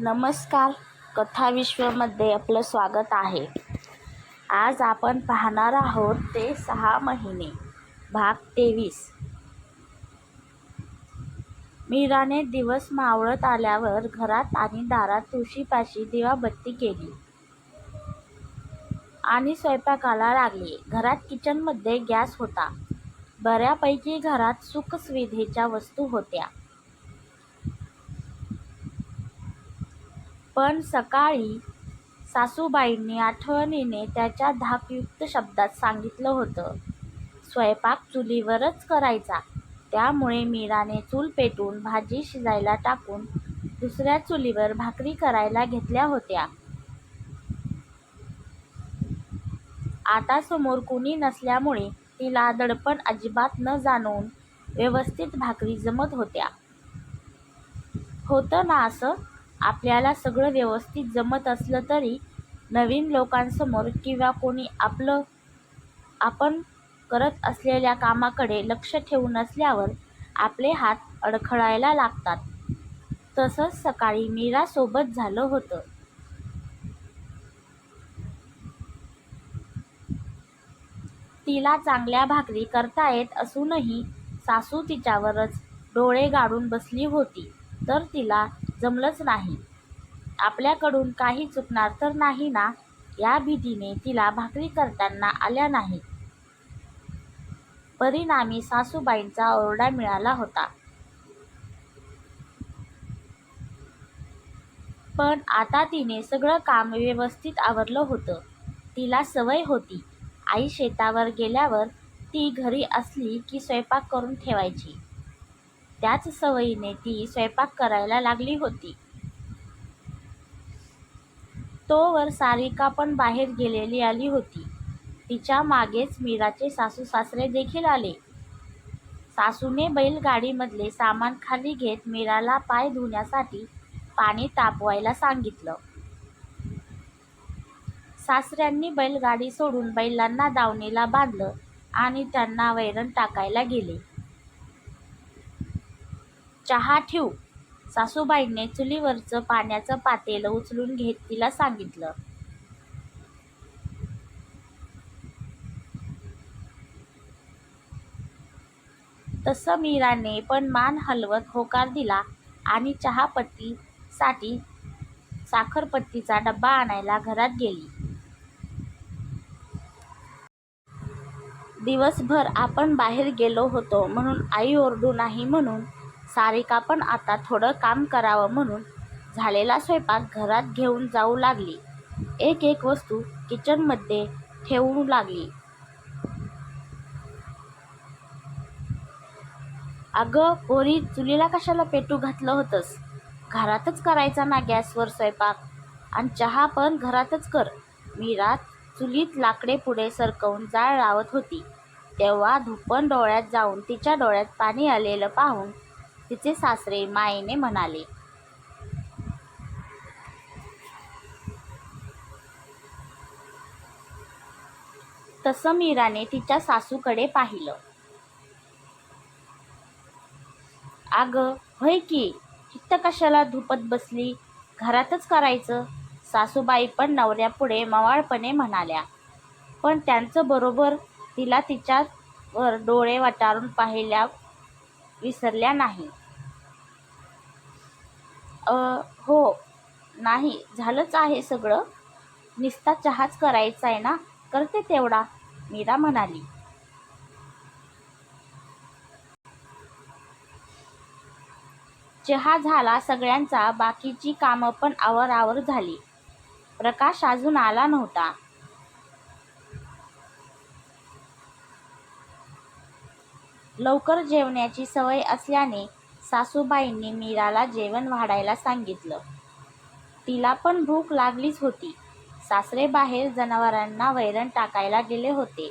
नमस्कार. कथाविश्वमध्ये आपलं स्वागत आहे. आज आपण पाहणार आहोत ते सहा महिने भाग तेवीस. मीराने दिवस मावळत आल्यावर घरात आणि दारात तुळशीपाशी दिवाबत्ती केली. आणि स्वयंपाकाला लागली. घरात किचनमध्ये गॅस होता. बऱ्यापैकी घरात सुखसुविधेच्या वस्तू होत्या. पण सकाळी सासूबाईंनी आठवणीने त्याच्या धाकयुक्त शब्दात सांगितलं होतं स्वयंपाक चुलीवरच करायचा. त्यामुळे मीराने चूल पेटवून भाजी शिजायला टाकून दुसऱ्या चुलीवर भाकरी करायला घेतल्या होत्या. आता समोर कुणी नसल्यामुळे तिला दडपण अजिबात न जाणवून व्यवस्थित भाकरी जमत होत्या. होतं ना असं? आपल्याला सगळं व्यवस्थित जमत असलं तरी नवीन लोकांसमोर किंवा कोणी आपलं आपण करत असलेल्या कामाकडे लक्ष ठेवून नसल्यावर आपले हात अडखळायला लागतात. तसंच सकाळी मीरासोबत झालं होतं. तिला चांगल्या भाकरी करता येत असूनही सासू तिच्यावरच डोळे गाडून बसली होती तर तिला जमलंच नाही. आपल्याकडून काही चुकणार तर नाही ना? या भीतीने तिला भाकरी करताना आल्या नाहीत. परिणामी सासूबाईंचा ओरडा मिळाला होता. पण आता तिने सगळं काम व्यवस्थित आवरलं होतं. तिला सवय होती. आई शेतावर गेल्यावर ती घरी असली की स्वयंपाक करून ठेवायची. त्याच सवयीने ती स्वयंपाक करायला लागली होती. तोवर सारिका पण बाहेर गेलेली आली होती. तिच्या मागेच मीराचे सासू सासरे देखील आले. सासूने बैलगाडीमधले सामान खाली घेत मीराला पाय धुण्यासाठी पाणी तापवायला सांगितलं. सासऱ्यांनी बैलगाडी सोडून बैलांना दावणीला बांधलं आणि त्यांना वैरण टाकायला गेले. चहा ठेवू. सासूबाईने चुलीवरचं पाण्याचं पातेलं उचलून घेत तिला सांगितलं. तसं मीराने पण मान हलवत होकार दिला आणि चहापत्तीसाठी साखरपत्तीचा डब्बा आणायला घरात गेली. दिवसभर आपण बाहेर गेलो होतो म्हणून आई ओरडू नाही म्हणून सारिका पण आता थोडं काम करावं म्हणून झालेला स्वयंपाक घरात घेऊन जाऊ लागली. एक एक वस्तू किचनमध्ये ठेवू लागली. अगं पोरी चुलीला कशाला पेटू घातलं होतंस? घरातच करायचा ना गॅसवर स्वयंपाक? आणि चहा पण घरातच कर. मीरा चुलीत लाकडे पुढे सरकवून जाळ लावत होती. तेव्हा धुपन डोळ्यात जाऊन तिच्या डोळ्यात पाणी आलेलं पाहून तिचे सासरे मायेने म्हणाले तसं मीराने तिच्या सासूकडे पाहिलं. अगं होय की चित्त कशाला धुपत बसली? घरातच करायचं. सासूबाई पण नवऱ्यापुढे मवाळपणे म्हणाल्या पण त्यांचं बरोबर तिला तिच्यावर डोळे वाटारून पाहिल्या विसरल्या नाही. हो नाही झालंच आहे सगळं. निस्ता चहाच करायचा आहे ना? करते तेवढा मीरा म्हणाली. चहा झाला सगळ्यांचा बाकीची कामं पण आवरावर झाली. प्रकाश अजून आला नव्हता. लवकर जेवण्याची सवय असल्याने सासूबाईंनी मीराला जेवण वाढायला सांगितलं. तिला पण भूक लागलीच होती. सासरे बाहेर जनावरांना वैरण टाकायला गेले होते.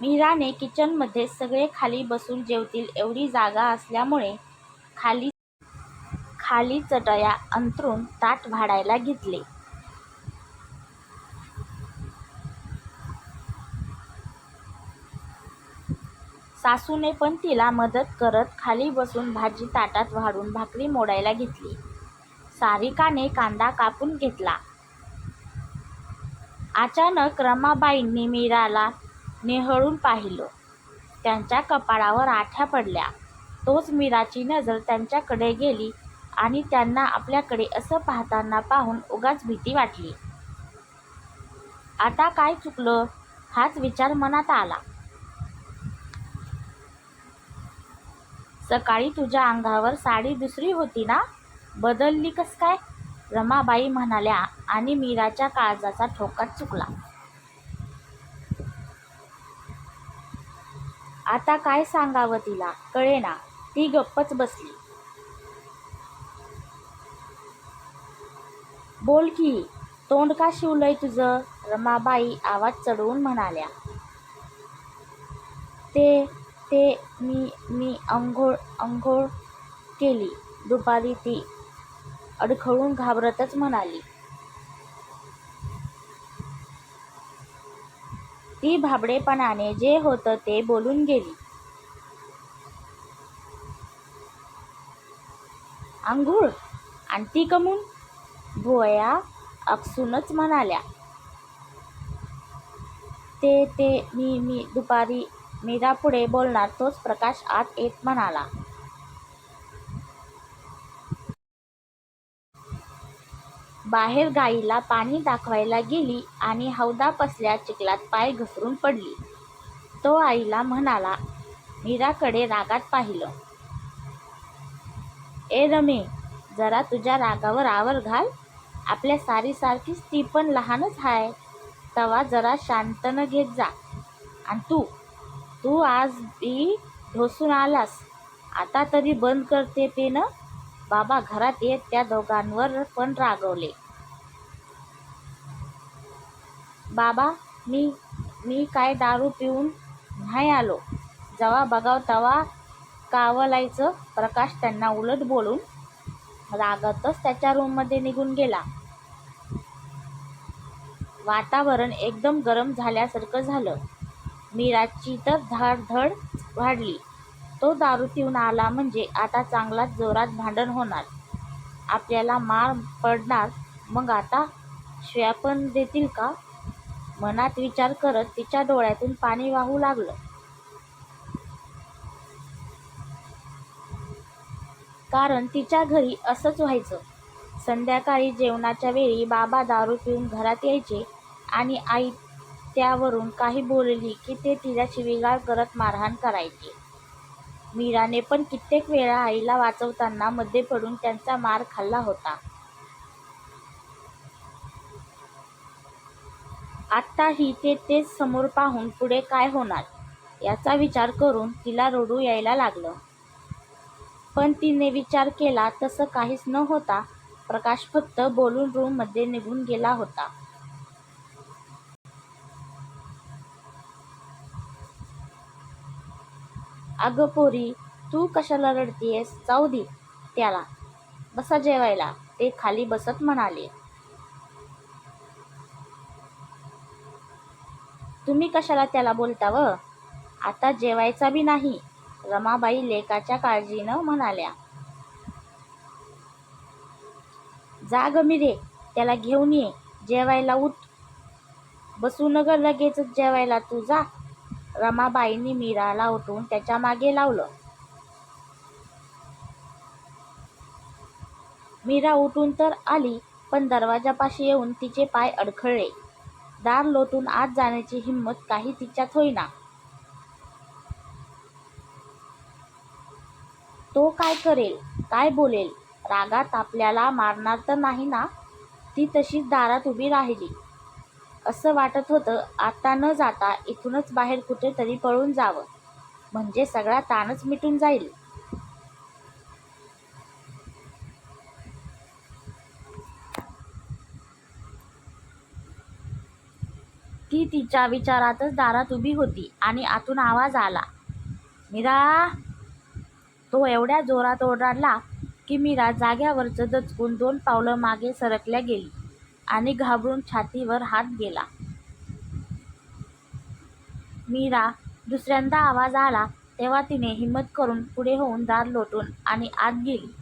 मीराने किचनमध्ये सगळे खाली बसून जेवतील एवढी जागा असल्यामुळे खाली खाली चटया अंथरून ताट वाढायला घेतले. सासूने पण तिला मदत करत खाली बसून भाजी ताटात वाढून भाकरी मोडायला घेतली. सारिकाने कांदा कापून घेतला. अचानक रमाबाईंनी मीराला निहळून पाहिलं. त्यांच्या कपाळावर आठ्या पडल्या. तोच मीराची नजर त्यांच्याकडे गेली आणि त्यांना आपल्याकडे असं पाहताना पाहून उगाच भीती वाटली. आता काय चुकलं? हाच विचार मनात आला. सकाळी तुझ्या अंगावर साडी दुसरी होती ना? बदलली कस काय? रमाबाई म्हणाल्या आणि मीराच्या काळजाचा ठोका चुकला. आता काय सांगावं तिला? कळेना ती गप्पच बसली. बोल की तोंड का शिवलंय तुझं? रमाबाई आवाज चढवून म्हणाल्या. ते ते मी मी अंघोळ अंघोळ केली. दुपारी ती अडखळून घाबरतच म्हणाली. ती भाबडेपणाने जे होतं ते बोलून गेली. आंघोळ आणि ती कमून भुवया अक्सूनच म्हणाल्या. ते ते मी मी दुपारी मीरा पुढे बोलणार तोच प्रकाश आत येत म्हणाला. बाहेर गाईला पाणी दाखवायला गेली आणि हौदापसल्या चिखलात पाय घसरून पडली. तो आईला म्हणाला मीराकडे रागात पाहिलं. ए रमे जरा तुझ्या रागावर आवर घाल. आपल्या सारीसारखीच ती पण लहानच हाय. तवा जरा शांतनं घेत जा. आणि तू तू आज बी ढोसून आलास. आता तरी बंद करते ते न बाबा घरात येत त्या दोघांवर पण रागवले. बाबा मी मी काय दारू पिऊन नाही आलो. जवा बघाव तवा कावलायचं. प्रकाश त्यांना उलट बोलून रागतच त्याच्या रूममध्ये निघून गेला. वातावरण एकदम गरम झाल्यासारखं झालं. मीराची तर धाडधड वाढली. तो दारू पिऊन आला म्हणजे आता चांगलाच जोरात भांडण होणार. आपल्याला मार पडणार. मग आता शिव्या पण देतील का? मनात विचार करत तिच्या डोळ्यातून पाणी वाहू लागलं. कारण तिच्या घरी असंच व्हायचं. संध्याकाळी जेवणाच्या वेळी बाबा दारू पिऊन घरात यायचे आणि आई त्यावरून काही बोलली की ते तिला शिवीगाळ करत मारहाण करायचे. मीराने पण कित्येक वेळा आईला वाचवताना मध्ये पडून त्यांचा मार खाल्ला होता. आत्ताही ते तेच समोर पाहून पुढे काय होणार याचा विचार करून तिला रडू यायला लागलं. पण तिने विचार केला तसं काहीच न होता प्रकाश फक्त बोलून रूममध्ये निघून गेला होता. अगं पोरी तू कशाला रडतीयस? जाऊ दे त्याला. बसा जेवायला. ते खाली बसत म्हणाले. तुम्ही कशाला त्याला बोलता व? आता जेवायचा बी नाही. रमाबाई लेकाच्या काळजीनं म्हणाल्या. जा ग मिरे त्याला घेऊन ये. जेवायला उठ. बसू नगर ग लगेचच जेवायला तू जा. रमाबाईंनी मीराला उठून त्याच्यामागे लावलं. मीरा उठून तर आली पण दरवाजापाशी येऊन तिचे पाय अडखळले. दार लोटून आत जाण्याची हिंमत काही तिच्यात होईना. तो काय करेल काय बोलेल? रागात आपल्याला मारणार तर नाही ना? ती तशीच दारात उभी राहिली. असं वाटत होतं आता न जाता इथूनच बाहेर कुठेतरी पळून जावं. म्हणजे सगळा ताणच मिटून जाईल. ती तिच्या विचारातच दारात उभी होती आणि आतून आवाज आला. मीरा तो एवढ्या जोरात ओरडला की मीरा जाग्यावरचं दचकून दोन पावलं मागे सरकल्या गेली. आणि घाबरून छातीवर हात गेला. मीरा दुसऱ्यांदा आवाज आला तेव्हा तिने हिम्मत करून पुढे होऊन दार लोटून आणि आत गेली.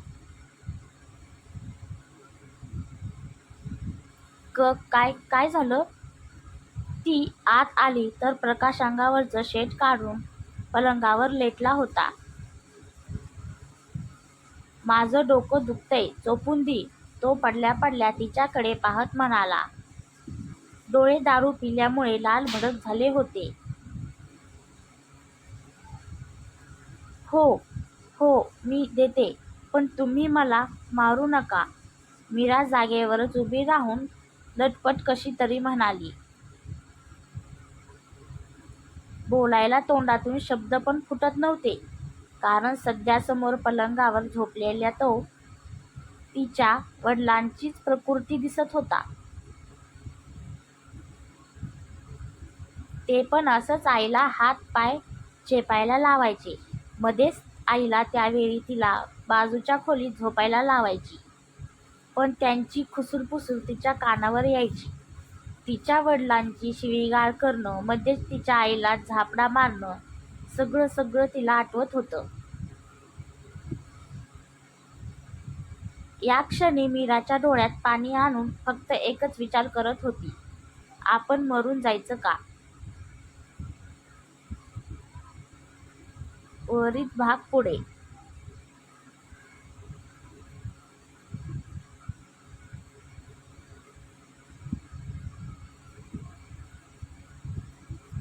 क काय काय झालं? ती आत आली तर प्रकाश अंगावरचं शेट काढून पलंगावर लेटला होता. माझं डोकं दुखतंय चोपून दी. तो पडल्या पडल्या तिच्याकडे पाहत म्हणाला डोळे दारू पिल्यामुळे लाल भडक झाले होते. हो हो मी देते पण तुम्ही मला मारू नका. मीरा जागेवरच उभी राहून लटपट कशी तरी म्हणाली. बोलायला तोंडातून शब्द पण फुटत नव्हते कारण सध्या समोर पलंगावर झोपलेल्या तो तिच्या वडिलांचीच प्रकृती दिसत होता. ते पण असंच आईला हात पाय चेपायला लावायचे. मध्येच आईला त्यावेळी तिला बाजूच्या खोलीत झोपायला लावायची. पण त्यांची खुसूरपुसूर तिच्या कानावर यायची. तिच्या वडिलांची शिवीगाळ करणं मध्येच तिच्या आईला झापडा मारणं सगळं सगळं तिला आठवत होतं. या क्षणी मीराच्या डोळ्यात पाणी आणून फक्त एकच विचार करत होती. आपण मरून जायचं का? वरित भाग पुढे.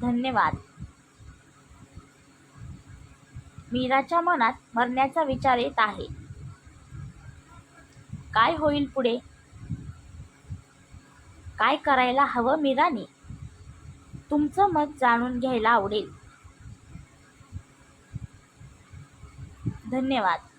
धन्यवाद. मीराच्या मनात मरण्याचा विचार येत आहे. काय होईल पुढे? काय करायला हवं मीराने? तुमचं मत जाणून घ्यायला आवडेल. धन्यवाद.